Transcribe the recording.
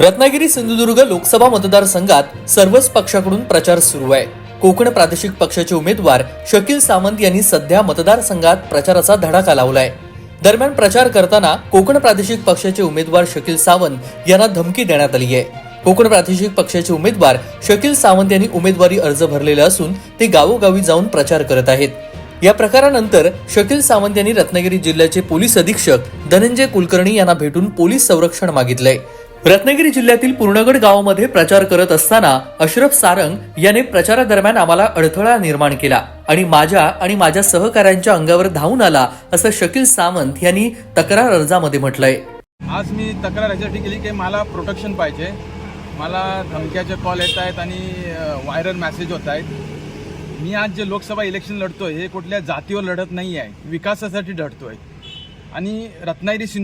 रत्नागिरी सिंधुदुर्ग लोकसभा मतदारसंघात सर्वच पक्षाकडून प्रचार सुरू आहे. कोकण प्रादेशिक पक्षाचे उमेदवार शकील सावंत यांनी सध्या मतदारसंघात प्रचाराचा धडाका लावलाय. दरम्यान प्रचार करताना कोकण प्रादेशिक पक्षाचे उमेदवार शकील सावंत यांना धमकी देण्यात आली आहे. कोकण प्रादेशिक पक्षाचे उमेदवार शकील सावंत यांनी उमेदवारी अर्ज भरलेले असून ते गावोगावी जाऊन प्रचार करत आहेत. या प्रकारानंतर शकील सावंत यांनी रत्नागिरी जिल्ह्याचे पोलीस अधीक्षक धनंजय कुलकर्णी यांना भेटून पोलीस संरक्षण मागितलंय. रत्नागिरी जिल्ह्यातील पूर्णगड गावामध्ये प्रचार करत असताना अशरफ सारंग याने प्रचारादरम्यान आम्हाला अडथळा निर्माण केला आणि माझ्या आणि माझ्या सहकाऱ्यांच्या अंगावर धावून आला असं शकील सावंत यांनी तक्रार अर्जामध्ये म्हटलंय. आज मी तक्रार याच्यासाठी केली की मला प्रोटेक्शन पाहिजे. मला धमक्याचे कॉल येत आहेत आणि व्हायरल मॅसेज होत आहेत. मी आज जे लोकसभा इलेक्शन लढतोय हे कुठल्या जातीवर लढत नाही आहे विकासासाठी लढतोय. आणि रत्नागिरी सिंधू